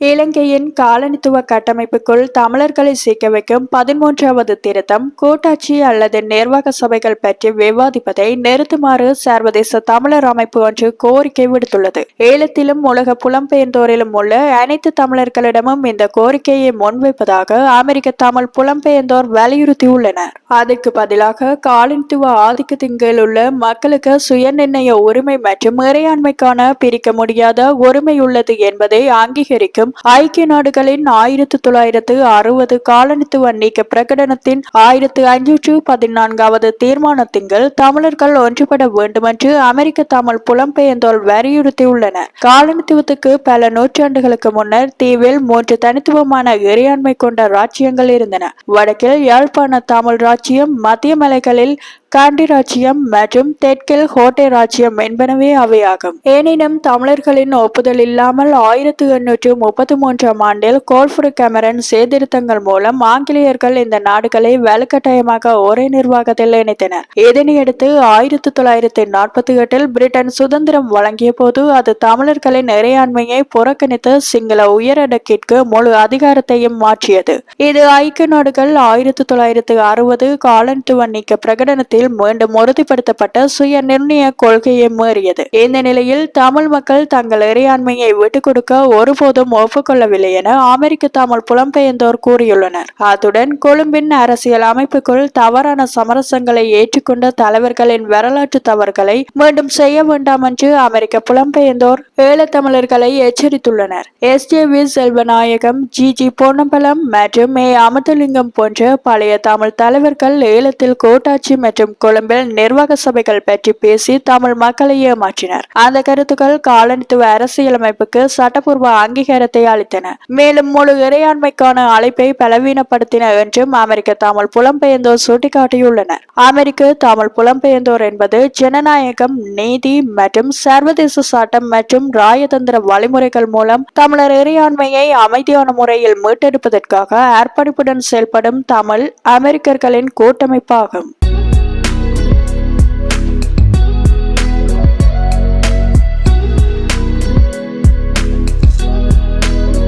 இலங்கையின் காலனித்துவ கட்டமைப்புக்குள் தமிழர்களை சீக்க வைக்கும் பதிமூன்றாவது திருத்தம் கூட்டாட்சி அல்லது நிர்வாக சபைகள் பற்றி விவாதிப்பதை நிறுத்துமாறு சர்வதேச தமிழர் அமைப்பு ஒன்று கோரிக்கை விடுத்துள்ளது. ஈழத்திலும் உலக புலம்பெயர்ந்தோரிலும் உள்ள அனைத்து தமிழர்களிடமும் இந்த கோரிக்கையை முன்வைப்பதாக அமெரிக்க தமிழ் புலம்பெயர்ந்தோர் வலியுறுத்தியுள்ளனர். அதற்கு பதிலாக காலனித்துவ ஆதிக்கத்தின் கீழ் உள்ள மக்களுக்கு சுயநிர்ணய உரிமை மற்றும் இறையாண்மைக்கான பிரிக்க முடியாத உரிமை உள்ளது என்பதை அங்கீகரிக்கும் ஐக்கிய நாடுகளின் ஆயிரத்து தொள்ளாயிரத்து அறுபது காலனித்துவ நீக்க பிரகடனத்தின் ஆயிரத்து ஐநூற்று பதினான்காவது தீர்மானத்தின் கீழ் தமிழர்கள் ஒன்றுபட வேண்டுமென்று அமெரிக்க தமிழ் புலம்பெயர்ந்தோர் வலியுறுத்தியுள்ளனர் காலனித்துவத்துக்கு பல நூற்றாண்டுகளுக்கு முன்னர் தீவில் மூன்று தனித்துவமான இறையாண்மை கொண்ட ராஜ்யங்கள் இருந்தன. வடக்கில் யாழ்ப்பாண தமிழ் ராஜ்யம் மத்திய மலைகளில் காண்டி ராஜ்யம் மற்றும் தெற்கில் ஹோட்டை ராஜ்யம் என்பனவே அவையாகும். எனினும் தமிழர்களின் ஒப்புதல் இல்லாமல் ஆயிரத்தி எண்ணூற்று முப்பத்தி மூன்றாம் ஆண்டில் கோல்ஃபுரு கேமரன் சீர்திருத்தங்கள் மூலம் ஆங்கிலேயர்கள் இந்த நாடுகளை வலுக்கட்டாயமாக ஒரே நிர்வாகத்தில் இணைத்தனர். இதனையடுத்து ஆயிரத்தி தொள்ளாயிரத்தி நாற்பத்தி எட்டில் பிரிட்டன் சுதந்திரம் வழங்கிய போது அது தமிழர்களின் இறையாண்மையை புறக்கணித்து சிங்கள உயரடக்கிற்கு முழு அதிகாரத்தையும் மாற்றியது. இது ஐக்கிய நாடுகள் ஆயிரத்தி தொள்ளாயிரத்தி அறுபது காலனித்துவ நீக்க பிரகடனத்தில் மீண்டும் உறுதிப்படுத்தப்பட்ட சுய நிர்ணய கொள்கையை மீறியது. இந்த நிலையில் தமிழ் மக்கள் தங்கள் இறையாண்மையை விட்டுக் கொடுக்க ஒருபோதும் ஒப்புக்கொள்ளவில்லை என அமெரிக்க தமிழ் புலம்பெயர்ந்தோர் கூறியுள்ளனர். அத்துடன் கொழும்பின் அரசியல் அமைப்புக்குள் தவறான சமரசங்களை ஏற்றுக்கொண்ட தலைவர்களின் வரலாற்று தவறுகளை மீண்டும் செய்ய வேண்டாம் என்று அமெரிக்க புலம்பெயர்ந்தோர் ஈழத்தமிழர்களை எச்சரித்துள்ளனர். S. J. V Chelvanayakam G. G. Ponnambalam மற்றும் ஏ. அமுதலிங்கம் போன்ற பழைய தமிழ் தலைவர்கள் ஈழத்தில் கோட்டாட்சி மற்றும் கொழும்பில் நிர்வாக சபைகள் பற்றி பேசி தமிழ் மக்களை ஏமாற்றினர் அந்த கருத்துக்கள் காலனித்துவ அரசியலமைப்புக்கு சட்டப்பூர்வ அங்கீகாரத்தை அளித்தன. மேலும் முழு இறையாண்மைக்கான அழைப்பை பலவீனப்படுத்தின என்றும் அமெரிக்க தமிழ் புலம்பெயர்ந்தோர் சுட்டிக்காட்டியுள்ளனர். அமெரிக்க தமிழ் புலம்பெயர்ந்தோர் என்பது ஜனநாயகம் நீதி மற்றும் சர்வதேச சட்டம் மற்றும் ராயதந்திர வழிமுறைகள் மூலம் தமிழர் இறையாண்மையை அமைதியான முறையில் மீட்டெடுப்பதற்காக அர்ப்பணிப்புடன் செயல்படும் தமிழ் அமெரிக்கர்களின் கூட்டமைப்பாகும்.